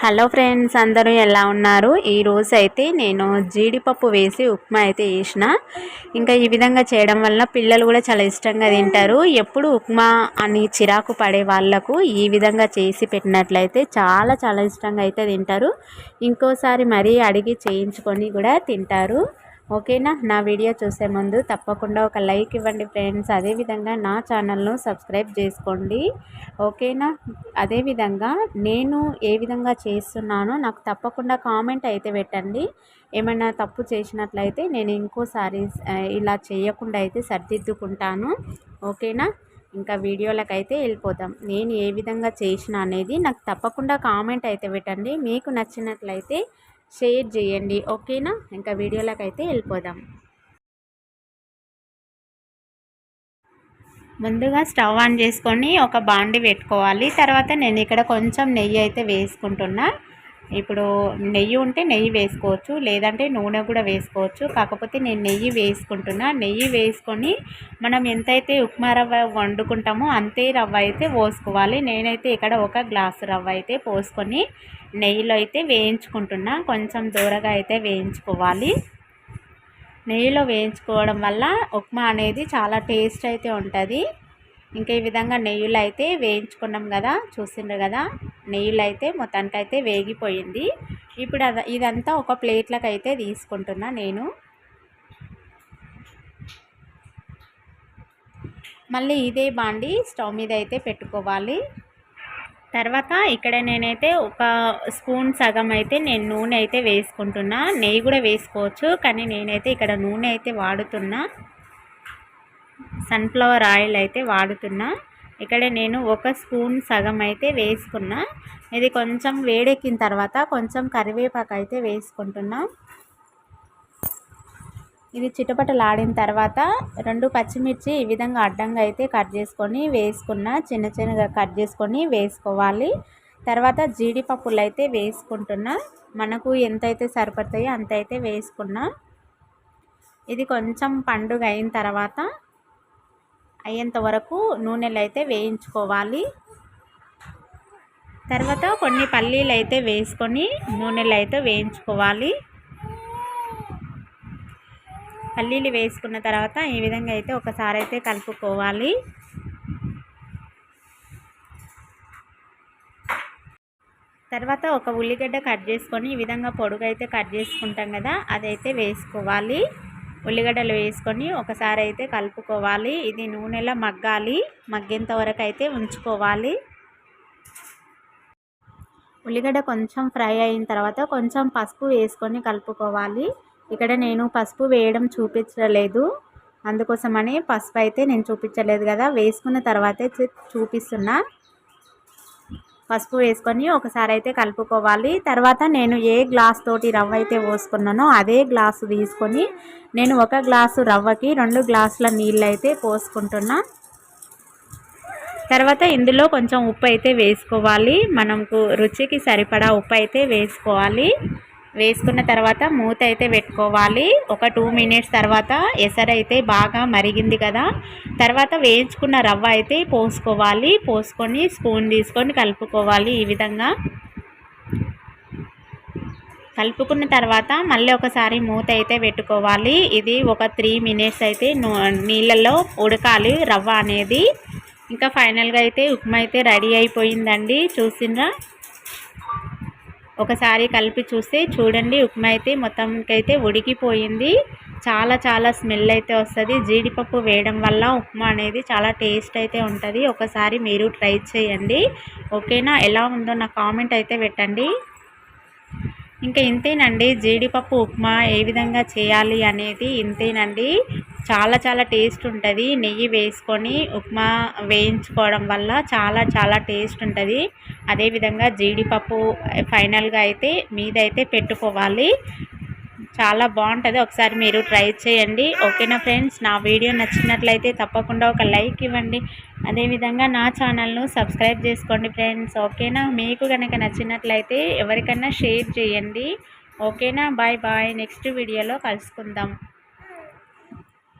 Hello friends అందరూ ఎలా ఉన్నారు? ఈరోజు అయితే నేను జీడిపప్పు వేసి ఉప్మా అయితే వేసిన ఇంకా ఈ విధంగా చేయడం వల్ల పిల్లలు కూడా చాలా ఇష్టంగా తింటారు. ఎప్పుడు ఉప్మా అని చిరాకు పడే వాళ్ళకు ఈ విధంగా చేసి పెట్టినట్లయితే చాలా చాలా ఇష్టంగా అయితే తింటారు. ఇంకోసారి మరీ అడిగి చేయించుకొని కూడా తింటారు. ఓకేనా? నా వీడియో చూసే ముందు తప్పకుండా ఒక లైక్ ఇవ్వండి ఫ్రెండ్స్. అదేవిధంగా నా ఛానల్ను సబ్స్క్రైబ్ చేసుకోండి. ఓకేనా? అదేవిధంగా నేను ఏ విధంగా చేస్తున్నానో నాకు తప్పకుండా కామెంట్ అయితే పెట్టండి. ఏమైనా తప్పు చేసినట్లయితే నేను ఇంకోసారి ఇలా చేయకుండా అయితే సరిదిద్దుకుంటాను. ఓకేనా? ఇంకా వీడియోలకు అయితే వెళ్ళిపోతాం నేను ఏ విధంగా చేసిన అనేది నాకు తప్పకుండా కామెంట్ అయితే పెట్టండి. మీకు నచ్చినట్లయితే షేర్ చేయండి ఓకేనా? ఇంకా వీడియోలోకి అయితే వెళ్ళిపోదాం. ముందుగా స్టవ్ ఆన్ చేసుకొని ఒక బాండి పెట్టుకోవాలి. తర్వాత నేను ఇక్కడ కొంచెం నెయ్యి అయితే వేసుకుంటున్నా. ఇప్పుడు నెయ్యి ఉంటే నెయ్యి వేసుకోవచ్చు లేదంటే నూనె కూడా వేసుకోవచ్చు. కాకపోతే నేను నెయ్యి వేసుకుంటున్నా. నెయ్యి వేసుకొని మనం ఎంతైతే ఉప్మా రవ్వ వండుకుంటామో అంతే రవ్వ అయితే పోసుకోవాలి. నేనైతే ఇక్కడ ఒక గ్లాసు రవ్వ అయితే పోసుకొని నెయ్యిలో అయితే వేయించుకుంటున్నా. కొంచెం దూరగా అయితే వేయించుకోవాలి. నెయ్యిలో వేయించుకోవడం వల్ల ఉప్మా అనేది చాలా టేస్ట్ అయితే ఉంటుంది. ఇంకా ఈ విధంగా నెయ్యిలో అయితే వేయించుకున్నాం కదా చూసిండ్రు కదా? నెయ్యిలో అయితే మొత్తానికైతే వేగిపోయింది. ఇప్పుడు ఇదంతా ఒక ప్లేట్లకు అయితే తీసుకుంటున్నా నేను. మళ్ళీ ఇదే బాండి స్టవ్ మీద అయితే పెట్టుకోవాలి. తర్వాత ఇక్కడ నేనైతే ఒక స్పూన్ సగం అయితే నేను నూనె అయితే వేసుకుంటున్నా. నెయ్యి కూడా వేసుకోవచ్చు కానీ నేనైతే ఇక్కడ నూనె అయితే వాడుతున్నా. సన్ఫ్లవర్ ఆయిల్ అయితే వాడుతున్నా. ఇక్కడ నేను ఒక స్పూన్ సగం అయితే వేసుకున్నా. ఇది కొంచెం వేడెక్కిన తర్వాత కొంచెం కరివేపాకు అయితే వేసుకుంటున్నా. ఇది చిటపటలాడిన తర్వాత రెండు పచ్చిమిర్చి ఈ విధంగా అడ్డంగా అయితే కట్ చేసుకొని వేసుకున్న. చిన్న చిన్నగా కట్ చేసుకొని వేసుకోవాలి. తర్వాత జీడిపప్పులు అయితే వేసుకుంటున్నా. మనకు ఎంతైతే సరిపడతాయో అంత అయితే వేసుకున్నా. ఇది కొంచెం పండుగ అయిన తర్వాత అయ్యేంత వరకు నూనెలు అయితే వేయించుకోవాలి. తర్వాత కొన్ని పల్లీలు అయితే వేసుకొని నూనెలు అయితే వేయించుకోవాలి. పల్లీలు వేసుకున్న తర్వాత ఈ విధంగా అయితే ఒకసారి అయితే కలుపుకోవాలి. తర్వాత ఒక ఉల్లిగడ్డ కట్ చేసుకొని ఈ విధంగా పొడుగు అయితే కట్ చేసుకుంటాం కదా అదైతే వేసుకోవాలి. ఉల్లిగడ్డలు వేసుకొని ఒకసారి అయితే కలుపుకోవాలి. ఇది నూనెలో మగ్గాలి. మగ్గేంత వరకు అయితే ఉంచుకోవాలి. ఉల్లిగడ్డ కొంచెం ఫ్రై అయిన తర్వాత కొంచెం పసుపు వేసుకొని కలుపుకోవాలి. ఇక్కడ నేను పసుపు వేయడం చూపించలేదు. అందుకోసమని పసుపు అయితే నేను చూపించలేదు కదా. వేసుకున్న తర్వాతే చూపిస్తున్నా. పసుపు వేసుకొని ఒకసారి అయితే కలుపుకోవాలి. తర్వాత నేను ఏ గ్లాస్ తోటి రవ్వ అయితే పోసుకున్నానో అదే గ్లాసు తీసుకొని నేను ఒక గ్లాసు రవ్వకి రెండు గ్లాసుల నీళ్ళు అయితే పోసుకుంటున్నా. తర్వాత ఇందులో కొంచెం ఉప్పు అయితే వేసుకోవాలి. మనకు రుచికి సరిపడా ఉప్పు అయితే వేసుకోవాలి. వేసుకున్న తర్వాత మూత అయితే పెట్టుకోవాలి. ఒక టూ మినిట్స్ తర్వాత ఎసరైతే బాగా మరిగింది కదా. తర్వాత వేయించుకున్న రవ్వ అయితే పోసుకోవాలి. పోసుకొని స్పూన్ తీసుకొని కలుపుకోవాలి ఈ విధంగా. కలుపుకున్న తర్వాత మళ్ళీ ఒకసారి మూత అయితే పెట్టుకోవాలి. ఇది ఒక త్రీ మినిట్స్ అయితే నీళ్ళల్లో ఉడకాలి రవ్వ అనేది. ఇంకా ఫైనల్గా అయితే ఉప్మా అయితే రెడీ అయిపోయిందండి. చూసిండ్రా ఒకసారి కలిపి చూస్తే చూడండి ఉప్మా అయితే మొత్తంకైతే ఉడికిపోయింది. చాలా చాలా స్మెల్ అయితే వస్తుంది. జీడిపప్పు వేయడం వల్ల ఉప్మా అనేది చాలా టేస్ట్ అయితే ఉంటుంది. ఒకసారి మీరు ట్రై చేయండి. ఓకేనా? ఎలా ఉందో నా కామెంట్ అయితే పెట్టండి. ఇంకా ఇంతేనండి. జీడిపప్పు ఉప్మా ఏ విధంగా చేయాలి అనేది ఇంతేనండి. చాలా చాలా టేస్ట్ ఉంటుంది. నెయ్యి వేసుకొని ఉప్మా వేయించుకోవడం వల్ల చాలా చాలా టేస్ట్ ఉంటుంది. అదేవిధంగా జీడిపప్పు ఫైనల్గా అయితే మీదైతే పెట్టుకోవాలి. చాలా బాగుంటుంది. ఒకసారి మీరు ట్రై చేయండి. ఓకేనా ఫ్రెండ్స్? నా వీడియో నచ్చినట్లయితే తప్పకుండా ఒక లైక్ ఇవ్వండి. అదేవిధంగా నా ఛానల్ను సబ్స్క్రైబ్ చేసుకోండి ఫ్రెండ్స్. ఓకేనా? మీకు కనుక నచ్చినట్లయితే ఎవరికైనా షేర్ చేయండి. ఓకేనా? Bye bye. నెక్స్ట్ వీడియోలో కలుసుకుందాం.